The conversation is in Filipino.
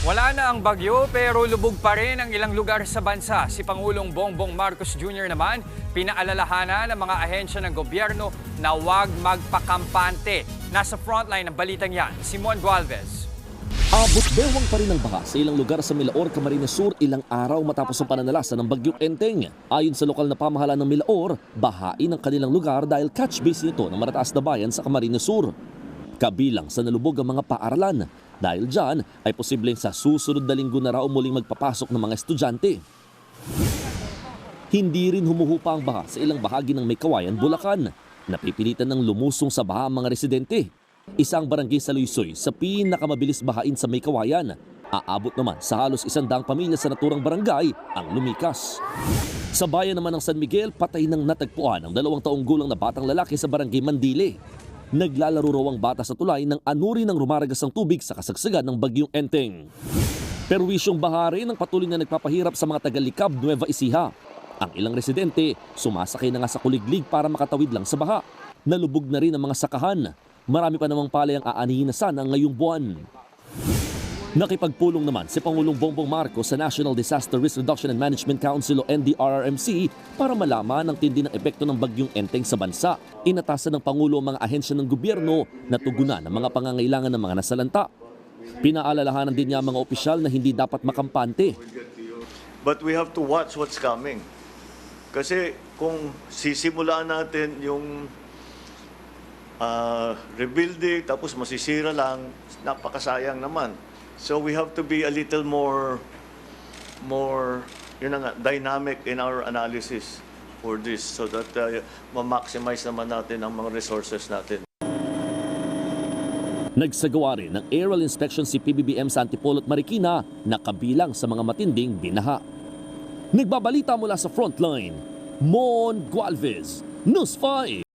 Wala na ang bagyo pero lubog pa rin ang ilang lugar sa bansa. Si Pangulong Bongbong Marcos Jr. naman pinaalalahanan ng mga ahensya ng gobyerno na huwag magpakampante. Nasa frontline ng balitang yan, Simon Gualvez. Abot bewang pa rin ang baha sa ilang lugar sa Milaor, Camarines Sur ilang araw matapos ang pananalasa ng bagyong Enteng. Ayon sa lokal na pamahalaan ng Milaor, bahain ang kanilang lugar dahil catch base nito ng marataas na bayan sa Camarines Sur. Kabilang sa nalubog ang mga paaralan. Dahil dyan ay posibleng sa susunod na linggo na raw muling magpapasok ng mga estudyante. Hindi rin humuhupa ang baha sa ilang bahagi ng Maykawayan, Bulacan. Napipilitan ng lumusong sa baha ang mga residente. Isang barangay sa Luisoy sa pinakamabilis bahain sa Maykawayan. Aabot naman sa halos isandang pamilya sa naturang barangay ang lumikas. Sa bayan naman ng San Miguel, patay ng natagpuan ang dalawang taong gulang na batang lalaki sa barangay Mandile. Naglalaro raw ang bata sa tulay ng anuri ng rumaragas ng tubig sa kasagsagan ng bagyong Enteng. Perwisyong bahari ng patuloy na nagpapahirap sa mga tagalikab Nueva Ecija. Ang ilang residente sumasakay na nga sa kuliglig para makatawid lang sa baha. Nalubog na rin ang mga sakahan. Marami pa namang palay ang aanihin na sana ngayong buwan. Nakipagpulong naman si Pangulong Bongbong Marcos sa National Disaster Risk Reduction and Management Council o NDRRMC para malaman ang tindi ng epekto ng bagyong enteng sa bansa. Inatasan ng Pangulo ang mga ahensya ng gobyerno na tugunan ang mga pangangailangan ng mga nasalanta. Pinaalalahanan din niya ang mga opisyal na hindi dapat makampante. But we have to watch what's coming. Kasi kung sisimulaan natin yung ah, rebuilding tapos masisira lang, napakasayang naman. So we have to be a little more more yun nga, dynamic in our analysis for this so that uh, ma-maximize naman natin ang mga resources natin. Nagsagawa rin ng aerial inspection si PBBM sa Antipolo at Marikina na kabilang sa mga matinding binaha. Nagbabalita mula sa frontline, Mon Gualvez, News 5.